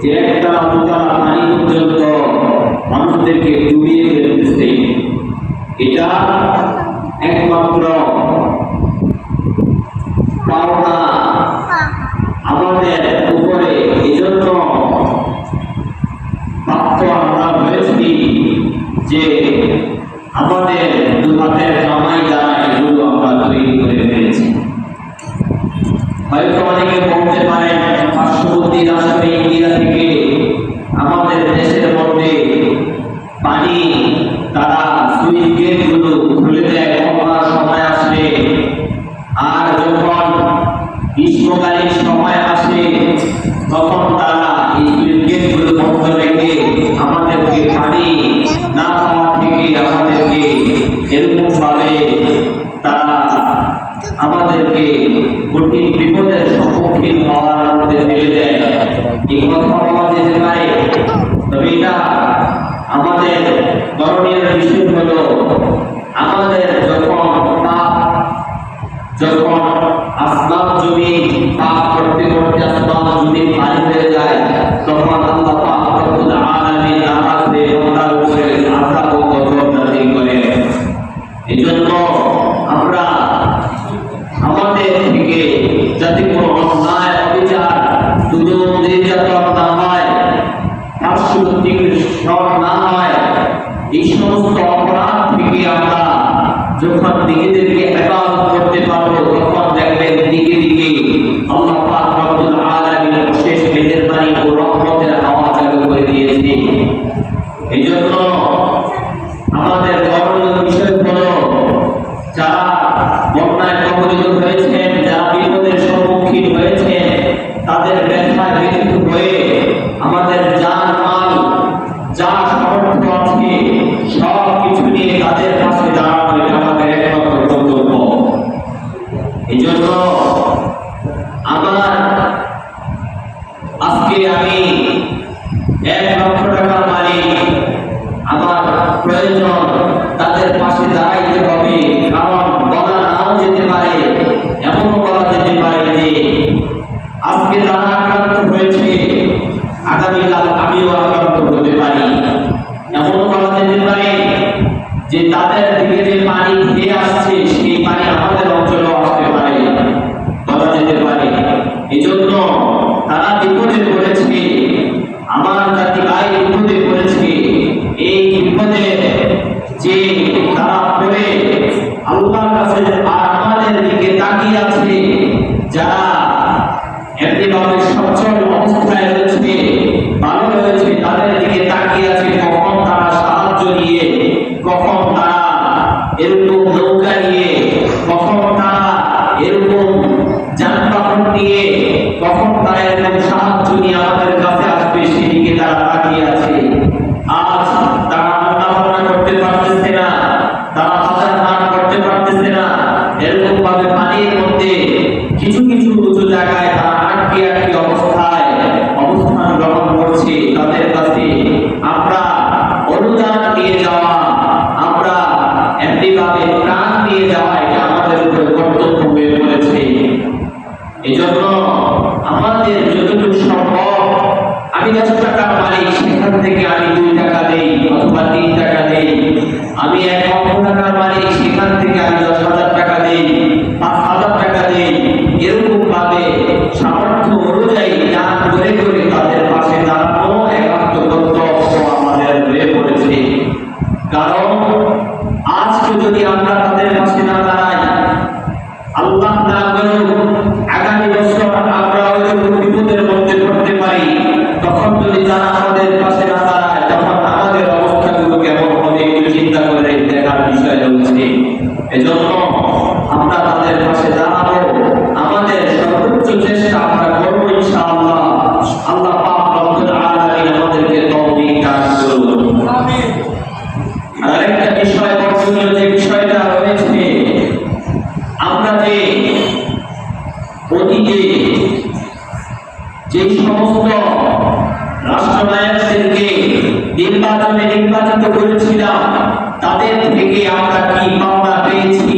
যে একতলা দুতলা পর্যন্ত মানুষদেরকে ফেলতেছে এটা একমাত্র পাওনা আমাদের উপরে। এই প্রাপ্ত আমরা হয়েছি যে আমাদের দ্বারা এগুলো আমরা তৈরি করে ফেলেছি। হয়তো অনেকে বলতে পারেন நிராசை আমার আজকে আমি এক লক্ষ টাকার মালিক আমার প্রয়োজন তাদের পাশে দাঁড়াইতে হবে, কারণ বলা নাও যেতে পারে, এমনও বলা যেতে পারে যে আজকে তারা আক্রান্ত হয়েছে, আগামীকাল আমিও আক্রান্ত হতে পারি। এমনও বলা যেতে পারে যে তাদের দিকে যে পানি এজন্য আমরা তাদের মাধ্যমে নির্বাচিত করেছিলাম, তাদের থেকে আমরা কি পাওনা পেয়েছি?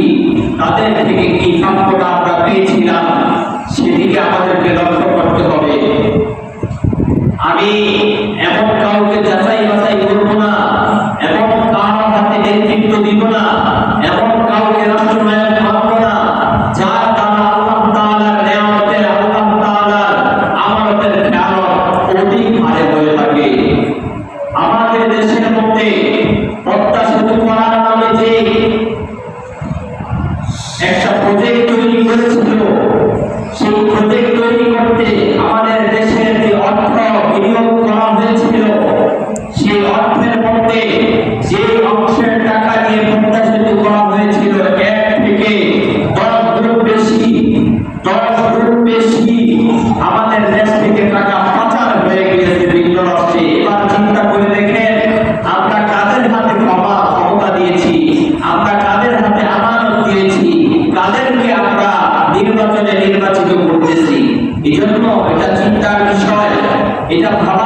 তাদের থেকে কি সম্পদা আমরা পেয়েছিলাম? সেদিকে আমাদেরকে লক্ষ্য করতে হবে। আমি এমন কাউকে যাচাই বাছাই এটা ভাবার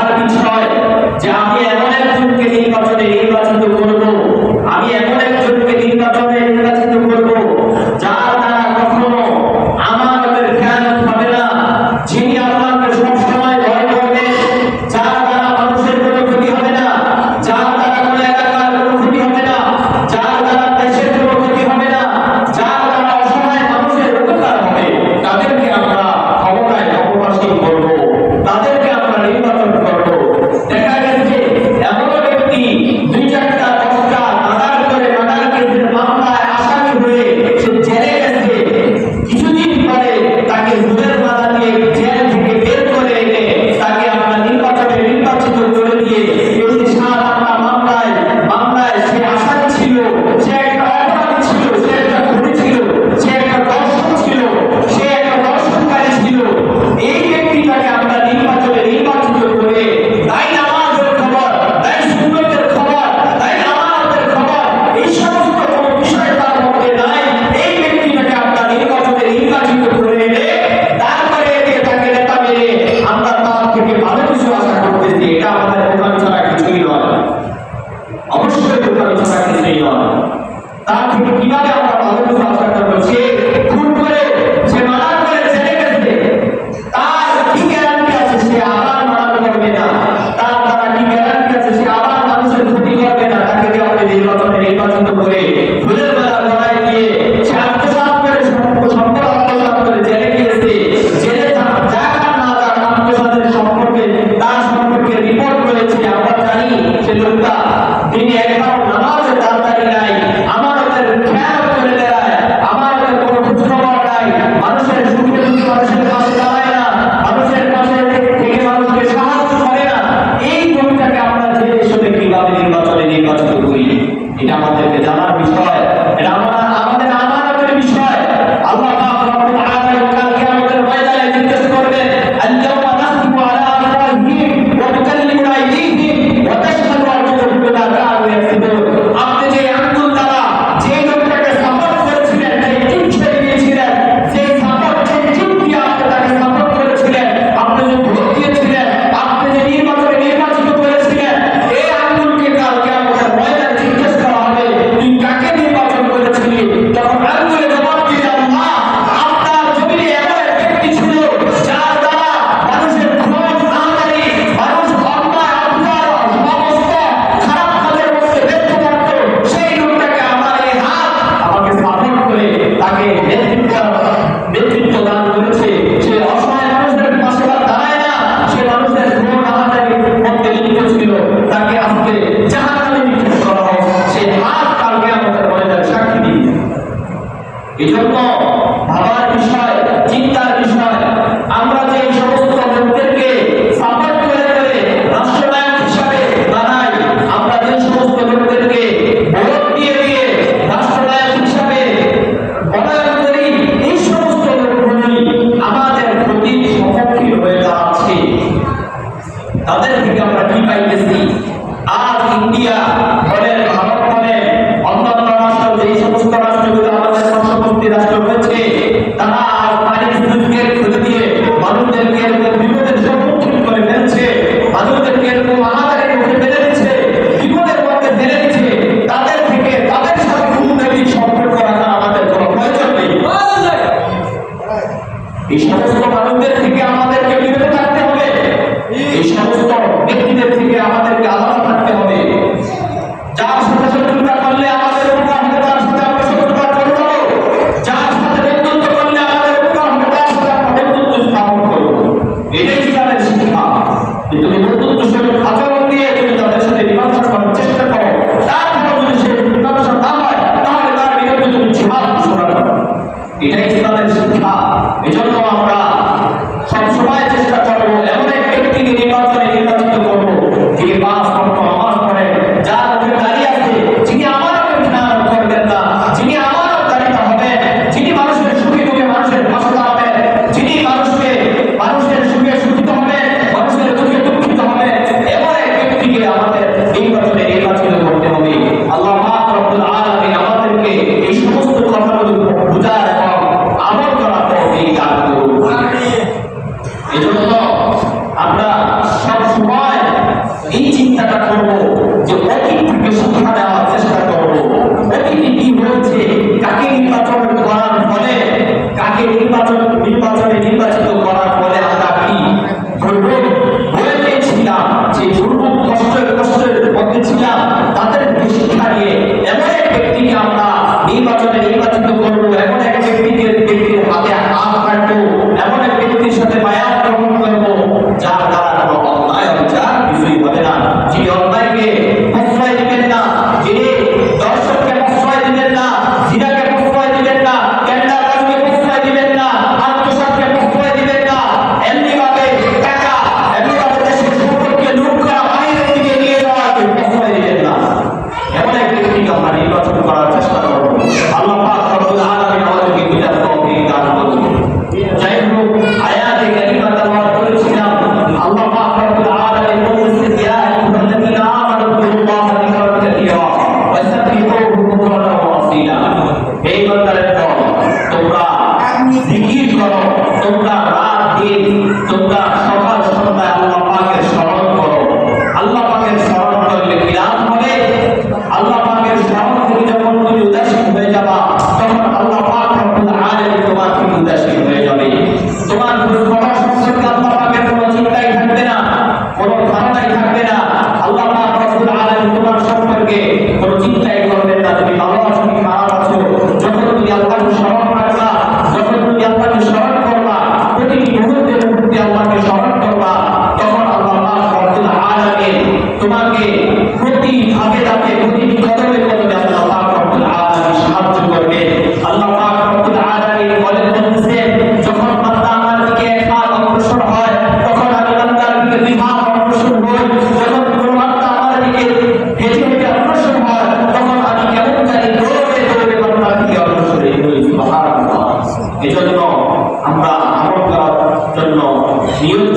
এজন্য আমরা আমল করার জন্য নিয়োগ